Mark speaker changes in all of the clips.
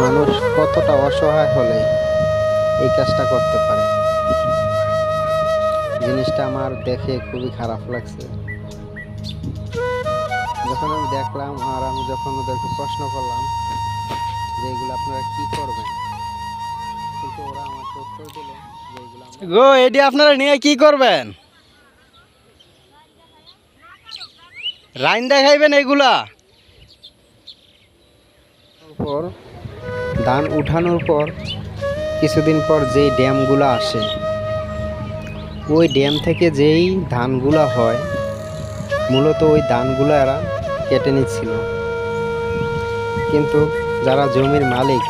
Speaker 1: মানুষ কতটা অসহায় হলে এই কাজটা করতে পারে? জিনিসটা আমার দেখে খুবই খারাপ লাগছে। যখন আমি দেখলাম আর আমি যখন ওদেরকে প্রশ্ন করলাম যে এগুলো আপনারা কি করবেন? কিন্তু ওরা আমাকে উত্তর দিল
Speaker 2: গো এটি আপনারা নিয়ে কি করবেন? রাইন দেখাইবেন এগুলা?
Speaker 1: পর, ধান উঠানোর পর, কিছুদিন পর যেই ড্যামগুলো আসে, ওই ড্যাম থেকে যেই ধানগুলো হয়, মূলত ওই ধানগুলো এরা কেটে নিচ্ছিল। কিন্তু যারা জমির মালিক,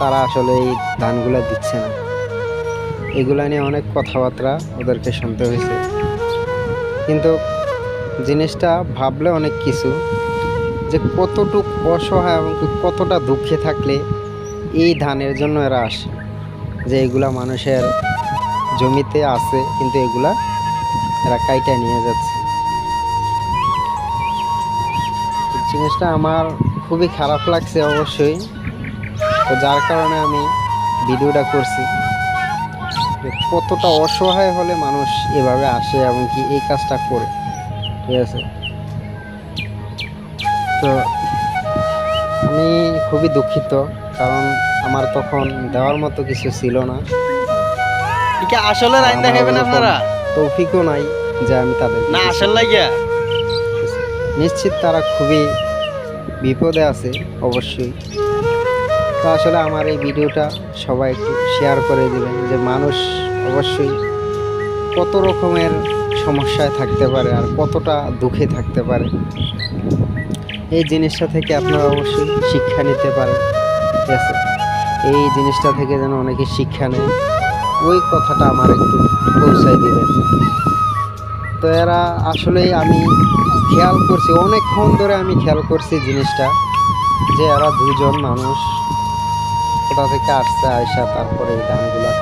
Speaker 1: তারা আসলে এই ধানগুলো দিচ্ছে না। এগুলা নিয়ে অনেক কথাবার্তা ওদেরকে শুনতে হয়েছে। কিন্তু জিনিসটা ভাবলে অনেক কিছু। যে কতটুক অসহায় এবং কতটা দুঃখে থাকলে এই ধানের জন্য এরা আসে। যে এগুলা মানুষের জমিতে আছে, কিন্তু এগুলা এরা কাইটা নিয়ে যাচ্ছে। জিনিসটা আমার খুবই খারাপ লাগছে অবশ্যই। তো যার কারণে আমি ভিডিওটা করছি। কতটা অসহায় হলে মানুষ এভাবে আসে এবং কি এই কাজটা করে। ঠিক আছে? তো আমি খুবই দুঃখিত কারণ আমার তখন দেওয়ার মতো কিছু ছিল না।
Speaker 2: আসলে রাইন আপনারা?
Speaker 1: তৌফিকও নাই যে আমি তাদের
Speaker 2: না আসল লাগিয়া?
Speaker 1: নিশ্চিত তারা খুবই বিপদে আছে অবশ্যই। তো আসলে আমার এই ভিডিওটা সবাই একটু শেয়ার করে দিবেন যে মানুষ অবশ্যই কত রকমের সমস্যায় থাকতে পারে আর কতটা দুঃখে থাকতে পারে। এই জিনিসটা থেকে আপনারা অবশ্যই শিক্ষা নিতে পারেন, ঠিক আছে? এই জিনিসটা থেকে যেন অনেকে শিক্ষা নেয়। ওই কথাটা আমার একটু পৌঁছায় দিবেন। তো এরা আসলেই আমি খেয়াল করছি, অনেকক্ষণ ধরে আমি খেয়াল করছি জিনিসটা, যে এরা দুজন মানুষ। কোথা থেকে আসছে আয়সা তারপরে এই কাটছে